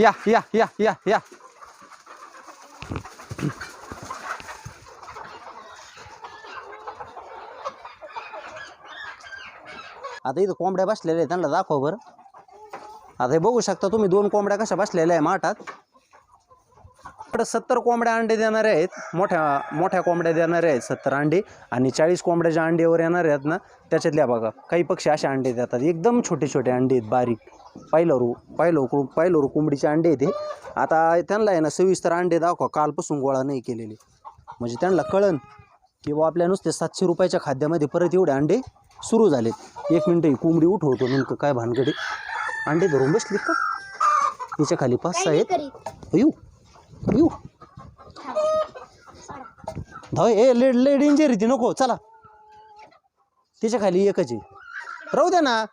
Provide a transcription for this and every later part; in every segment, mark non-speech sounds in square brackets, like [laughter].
या या या या या. आता इथं कोंबड्या बसलेल्या आहेत त्यांना दाखव बरं. आता हे बघू शकता तुम्ही दोन कोंबड्या कशा बसलेल्या आहे माठात. इकडं सत्तर कोंबड्या अंडे देणारे आहेत मोठ्या मोठ्या कोंबड्या देणारे आहेत सत्तर अंडे आणि चाळीस कोंबड्याच्या अंडेवर येणारे आहेत ना त्याच्यातल्या बघा काही पक्षी असे अंडे देतात एकदम छोटे छोटे अंडे आहेत बारीक. पाहिलं पाहिलं पाहिलं कोंबडीचे अंडे हे. आता त्यांना आहे ना सविस्तर अंडे दाखवा कालपासून गोळा नाही केलेले. म्हणजे त्यांना कळन की बुवा आपल्या नुसते सातशे रुपयाच्या खाद्यामध्ये परत एवढे अंडे सुरू झालेत. एक मिनटं ही कोंबडी उठवतो नेमकं काय भानगडी अंडे धरून बसलीत का? तिच्या खाली पाच सहा आहेत. अयो अयो धाव ए ले ले डेंजर ती नको चला. तिच्या खाली एकच आहे. राहू द्या ना.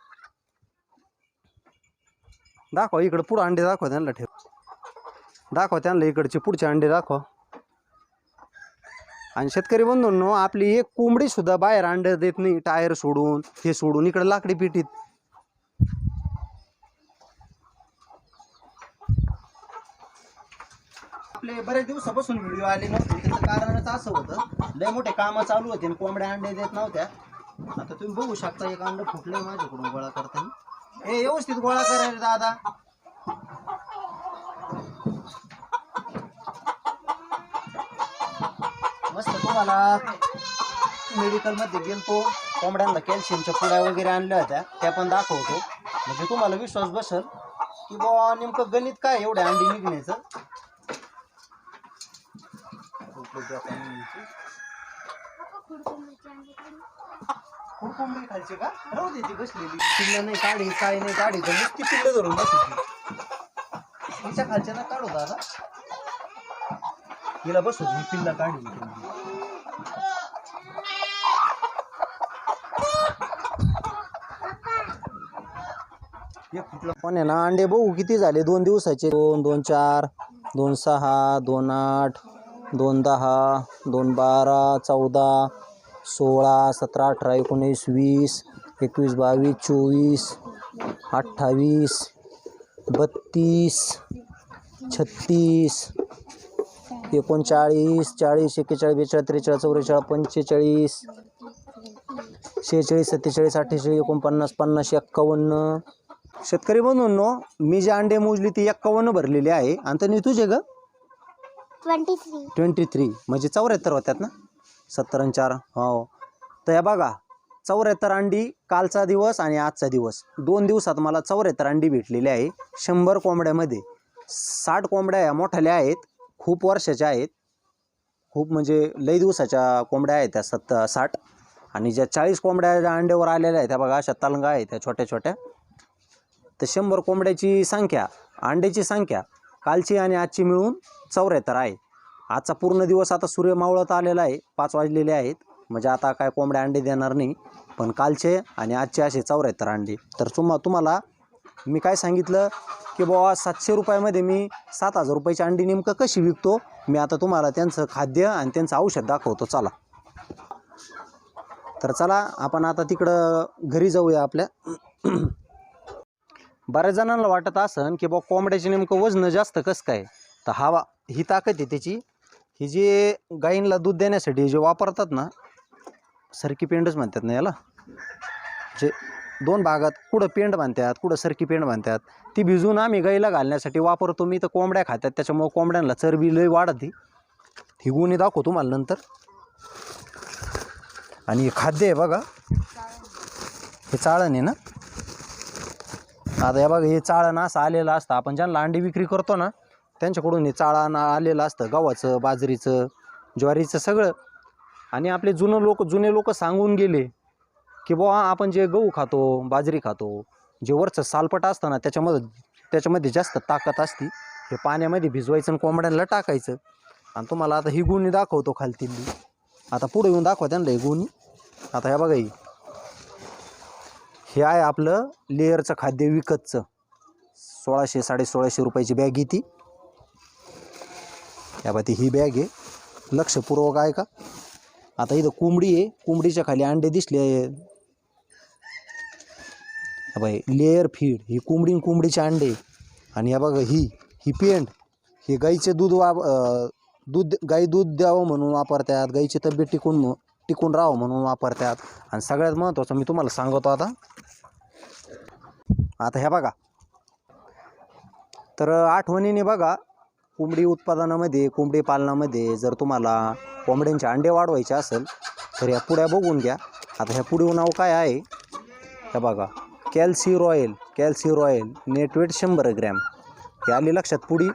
दाखवा इकडं पुढं अंडे दाखवा त्यांना ठेव. दाखवा त्यांना इकडचे पुढचे अंडे दाखवा. आणि शेतकरी बंधूंनो आपली एक कोंबडी सुद्धा बाहेर अंडे देत नाही टायर सोडून हे सोडून इकडे लाकडी पिटीत. आपले बरेच दिवसापासून व्हिडिओ आले नव्हते त्याचं कारणच असं होतं. लय मोठे कामं चालू होते आणि कोंबड्या अंडे देत नव्हत्या. आता तुम्ही बघू शकता एक अंड फुटलंय माझ्याकडून गोळा करताना. हे व्यवस्थित गोळा करायला दादा. मस्त तुम्हाला मेडिकलमध्ये गेलतो. कोंबड्यांना कॅल्शियमच्या पुड्या वगैरे आणल्या होत्या. त्या पण दाखवतो. म्हणजे तुम्हाला विश्वास बसेल की बुवा नेमकं गणित काय एवढ्या अंडी निघण्याचं? का राहू दे ती बसलेली. पिल्लं नाही काढी काय नाही काढी तर नुसती पिल्लं धरून तिच्या खालच्या ना काढू दादा. हिला बसू मी पिल्ला काढली पण आहे ना? अंडे बघू किती झाले? दोन दिवसाचे. दोन दोन चार दोन सहा दोन आठ दोन दहा दोन बारा चौदा सोळा सतरा अठरा एकोणीस वीस एकवीस बावीस चोवीस अठ्ठावीस बत्तीस छत्तीस एकोणचाळीस चाळीस एक्केचाळीस बेचाळीस त्रेचाळीस चौवेचाळीस पंचेचाळीस शेहेचाळीस सत्तेचाळीस अठ्ठेचाळीस एकोणपन्नास पन्नास एक्कावन्न. शेतकरी बंधूंनो मी जे अंडे मोजली ती एक्कावन्न भरलेली आहे. आणि त्यांनी तुझे ग? Twenty three. Twenty three. म्हणजे चौऱ्याहत्तर होत्यात ना? सत्तर आणि चार. हो. तर या बघा चौऱ्याहत्तर अंडी कालचा दिवस आणि आजचा दिवस. दोन दिवसात मला चौऱ्याहत्तर अंडी भेटलेली आहे शंभर कोंबड्यामध्ये. साठ कोंबड्या या मोठ्याल्या आहेत खूप वर्षाच्या आहेत. खूप म्हणजे लई दिवसाच्या कोंबड्या आहेत त्या सत्त साठ. आणि ज्या चाळीस कोंबड्या ज्या अंड्यावर आलेल्या आहेत त्या बघा अशा तलंगा आहेत त्या छोट्या छोट्या. तर शंभर कोंबड्याची संख्या अंड्याची संख्या कालची आणि आजची मिळून चौऱ्याहत्तर आहे. आजचा पूर्ण दिवस आता सूर्य मावळत आलेला आहे. पाच वाजलेले आहेत. म्हणजे आता काय कोंबड्या अंडे देणार नाही. पण कालचे आणि आजचे असे चौऱ्याहत्तर अंडे. तर तुम्हा तुम्हाला मी काय सांगितलं? की बाबा सातशे रुपयामध्ये मी सात हजार रुपयाची अंडी नेमकं कशी विकतो? मी आता तुम्हाला त्यांचं खाद्य आणि त्यांचं औषध दाखवतो. चला. तर चला आपण आता तिकडं घरी जाऊया आपल्या. [clears throat] बऱ्याच जणांना वाटत असन की बाबा कोंबड्याचे नेमकं वजन जास्त कसं काय? तर हवा ही ताकद आहे त्याची. ही जे गाईंना दूध देण्यासाठी जे वापरतात ना सरकी पेंडच म्हणतात ना याला. जे दोन भागात कुठं पेंड बांधतात कुठं सरकी पेंड बांधतात ती भिजून आम्ही गाईला घालण्यासाठी वापरतो. मी तर कोंबड्या खातात त्याच्यामुळं कोंबड्यांना चरबी लय वाढते. ही गुन्हे दाखवतो तुम्हाला नंतर. आणि हे खाद्य आहे बघा. हे चाळण आहे ना. आता हे बघा हे चाळण असं आलेलं असतं. आपण ज्यांना अंडी विक्री करतो ना त्यांच्याकडून हे चाळण आलेलं असतं गव्हाचं बाजरीचं ज्वारीचं सगळं. आणि आपले जुनं लोक जुने लोक सांगून गेले की बुवा आपण जे गहू खातो बाजरी खातो जे वरचं सालपट असतं ना त्याच्यामध्ये त्याच्यामध्ये जास्त ताकद असते. हे पाण्यामध्ये भिजवायचं आणि कोंबड्यांना टाकायचं. आणि तुम्हाला आता ही गुणी दाखवतो खालती आता पुढे येऊन दाखवा त्यांना ही गुणी. आता ह्या बघा ही. हे आहे आपलं लेअरचं खाद्य विकतचं. सोळाशे साडे सोळाशे रुपयाची बॅग आहे ती. या बा ती ही बॅग आहे. लक्षपूर्वक आहे का आता इथं कोंबडी आहे. कोंबडीच्या खाली अंडे दिसले बाई लेअर फीड ही कोंबडी कोंबडीचे अंडे. आणि या बघा ही ही पेंड हे गाईचे दूध वा दूध गाई दूध द्यावं म्हणून वापरतात. गाईची तब्येत टिकून टिकून राहावं म्हणून वापरतात. आणि सगळ्यात महत्त्वाचं मी तुम्हाला सांगतो आता. आता ह्या बघा. तर आठवणीने बघा कोंबडी उत्पादनामध्ये कोंबडी पालनामध्ये जर तुम्हाला कोंबड्यांचे अंडे वाढवायचे असेल तर ह्या पुड्या बघून घ्या. आता ह्या पुढीव नाव काय आहे? हे बघा calci royal calci royal net weight शंभर ग्रॅम. हे आली लक्षात पुडी?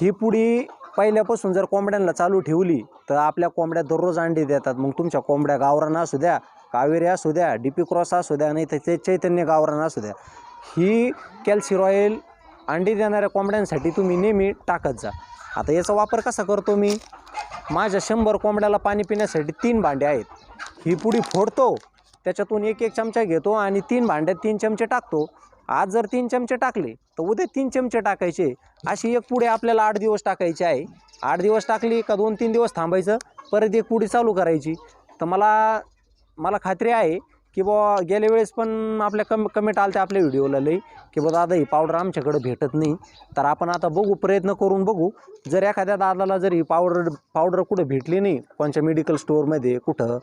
ही पुडी पहिल्यापासून जर कोंबड्यांना चालू ठेवली तर आपल्या कोंबड्या दररोज अंडी देतात. मग तुमच्या कोंबड्या गावरान असू द्या कावेरी असू द्या डी पी क्रॉस असू द्या नाही तर ते चैतन्य गावरान असू द्या. ही कॅल्सी रॉयल अंडी देणाऱ्या कोंबड्यांसाठी तुम्ही नेहमी टाकत जा. आता याचा वापर कसा करतो मी? माझ्या शंभर कोंबड्याला पाणी पिण्यासाठी तीन भांडे आहेत. ही पुडी फोडतो त्याच्यातून एक एक चमचा घेतो आणि तीन भांड्यात तीन चमचे टाकतो. आज जर तीन चमचे टाकले तर उद्या तीन चमचे टाकायचे. अशी एक पुढे आपल्याला आठ दिवस टाकायची आहे. आठ दिवस टाकली का दोन तीन दिवस थांबायचं? परत एक पुडी चालू करायची. तर मला मला खात्री आहे की बुवा गेल्या वेळेस पण आपल्या कम कमेंट आल्या आपल्या व्हिडिओला लई की बुवा दादा ही पावडर आमच्याकडं भेटत नाही. तर आपण आता बघू प्रयत्न करून बघू. जर एखाद्या दादाला जर ही पावडर पावडर कुठं भेटली नाही कोणत्या मेडिकल स्टोअरमध्ये कुठं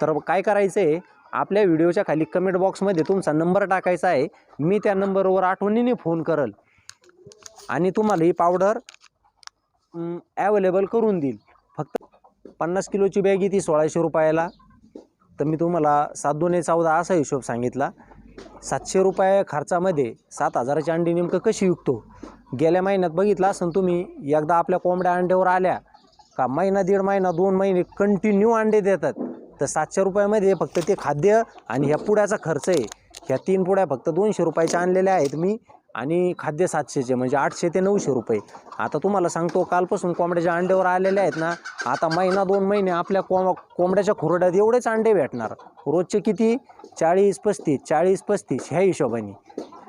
तर काय करायचं आहे आपल्या व्हिडिओच्या खाली कमेंट बॉक्समध्ये तुमचा नंबर टाकायचा आहे. मी त्या नंबरवर आठवणीने फोन करल. आणि तुम्हाला ही पावडर ॲवेलेबल करून देईल. फक्त पन्नास किलोची बॅग येते ती सोळाशे रुपयाला. तर मी तुम्हाला सात दोन चौदा असा हिशोब सांगितला. सातशे रुपये खर्चामध्ये सात हजाराची अंडी नेमकं कशी विकतो? गेल्या महिन्यात बघितला असं तुम्ही एकदा आपल्या कोंबड्या अंड्यावर आल्या का महिना दीड महिना दोन महिने कंटिन्यू अंडे देतात. तर सातशे रुपयामध्ये फक्त ते खाद्य आणि ह्या पुड्याचा खर्च आहे. ह्या तीन पुड्या फक्त दोनशे रुपयाच्या आणलेल्या आहेत. मी आणि खाद्य सातशेचे म्हणजे आठशे ते नऊशे रुपये. आता तुम्हाला सांगतो कालपासून कोंबड्याच्या अंड्यावर आलेले आहेत ना आता महिना दोन महिने आपल्या कोंब कोंबड्याच्या खुरड्यात एवढेच अंडे भेटणार. रोजचे किती? चाळीस पस्तीस चाळीस पस्तीस ह्या हिशोबाने.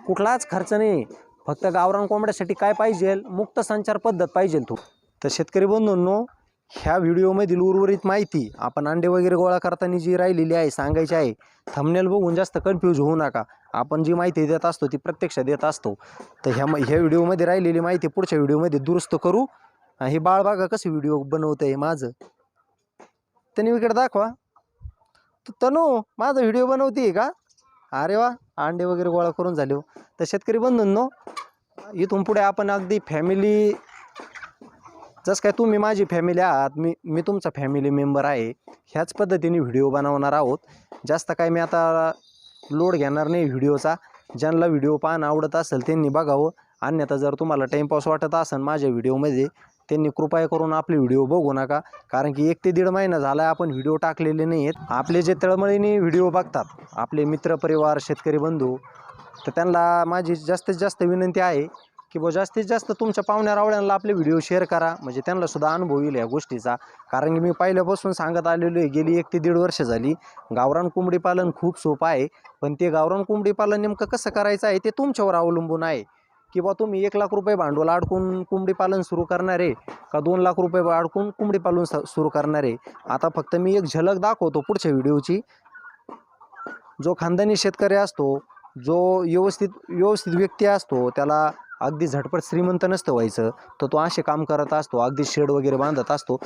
कुठलाच खर्च नाही. फक्त गावरान कोंबड्यासाठी काय पाहिजे मुक्त संचार पद्धत पाहिजे तू. तर शेतकरी बंधूंनो ह्या व्हिडिओमधील उर्वरित माहिती आपण अंडे वगैरे गोळा करताना जी राहिलेली आहे सांगायची आहे थंबनेल बघून जास्त कन्फ्यूज होऊ नका. आपण जी माहिती देत असतो ती प्रत्यक्ष देत असतो. तर ह्या ह्या व्हिडिओमध्ये राहिलेली माहिती पुढच्या व्हिडिओमध्ये दुरुस्त करू. आणि हे बाळ बघा कसं व्हिडिओ बनवतं आहे माझं. त्यांनी इकडे दाखवा. तनू माझा व्हिडिओ बनवते का? अरे वा अंडे वगैरे गोळा करून झाले हो. तर शेतकरी बंधूंनो इथून पुढे आपण अगदी फॅमिली जसं काय तुम्ही माझी फॅमिली आहात मी मी तुमचा फॅमिली मेंबर आहे. ह्याच पद्धतीने व्हिडिओ बनवणार आहोत. जास्त काय मी आता लोड घेणार नाही व्हिडिओचा ज्यांना व्हिडिओ पाहणं आवडत असेल त्यांनी बघावं. अन्यथा जर तुम्हाला टाईमपास वाटत असेल माझ्या व्हिडिओमध्ये त्यांनी कृपया करून आपले व्हिडिओ बघू नका. कारण की एक ते दीड महिना झाला आहे आपण व्हिडिओ टाकलेले नाही आहेत आपले जे तळमळीने व्हिडिओ बघतात आपले मित्रपरिवार शेतकरी बंधू तर त्यांना माझी जास्तीत जास्त विनंती आहे की बुवा जास्तीत जास्त तुमच्या पाहुण्या रावळ्यांना आपले व्हिडिओ शेअर करा. म्हणजे त्यांना सुद्धा अनुभव येईल या गोष्टीचा. कारण की मी पहिल्यापासून सांगत आलेलो आहे गेली एक ते दीड वर्ष झाली. गावरान कोंबडी पालन खूप सोपं आहे. पण ते गावरान कोंबडी पालन नेमकं कसं करायचं आहे ते तुमच्यावर अवलंबून आहे. की बा तुम्ही एक लाख रुपये भांडवल अडकून कोंबडी पालन सुरू करणार आहे का दोन लाख रुपये अडकून कोंबडी पालन सुरू करणार? आहे आता फक्त मी एक झलक दाखवतो पुढच्या व्हिडिओची. जो खानदानी शेतकरी असतो जो व्यवस्थित व्यवस्थित व्यक्ती असतो त्याला अगदी झटपट श्रीमंत नसतं व्हायचं. तर तो असे काम करत असतो अगदी शेड वगैरे बांधत असतो.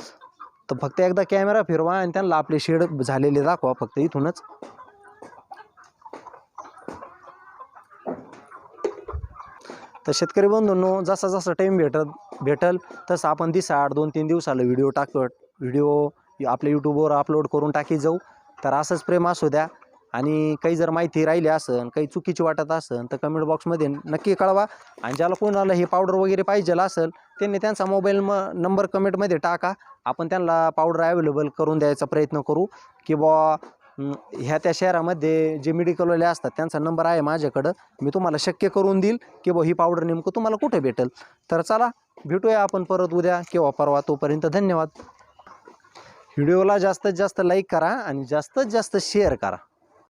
तर फक्त एकदा कॅमेरा फिरवा आणि त्यांना आपले शेड झालेले दाखवा फक्त इथूनच. तर शेतकरी बंधूंनो जसा जसा टाईम भेटत भेटल तसं आपण दिसाआड दोन तीन दिवसाला व्हिडिओ टाक व्हिडिओ आपल्या यूट्यूबवर अपलोड करून टाकी जाऊ. तर असंच प्रेम असू द्या. आणि काही जर माहिती राहिली असेल काही चुकीची वाटत असेल तर कमेंट बॉक्समध्ये नक्की कळवा. आणि ज्याला कोणाला हे पावडर वगैरे पाहिजे असेल त्यांनी त्यांचा मोबाईल म नंबर कमेंटमध्ये टाका. आपण त्यांना पावडर अवेलेबल करून द्यायचा प्रयत्न करू. की बुवा ह्या त्या शहरामध्ये जे मेडिकलवाले असतात त्यांचा नंबर आहे माझ्याकडं. मी तुम्हाला शक्य करून देईल. की बुवा ही पावडर नेमकं तुम्हाला कुठे भेटेल? तर चला भेटूया आपण परत उद्या किंवा परवा. तोपर्यंत धन्यवाद. व्हिडिओला जास्तीत जास्त लाईक करा आणि जास्तीत जास्त शेअर करा.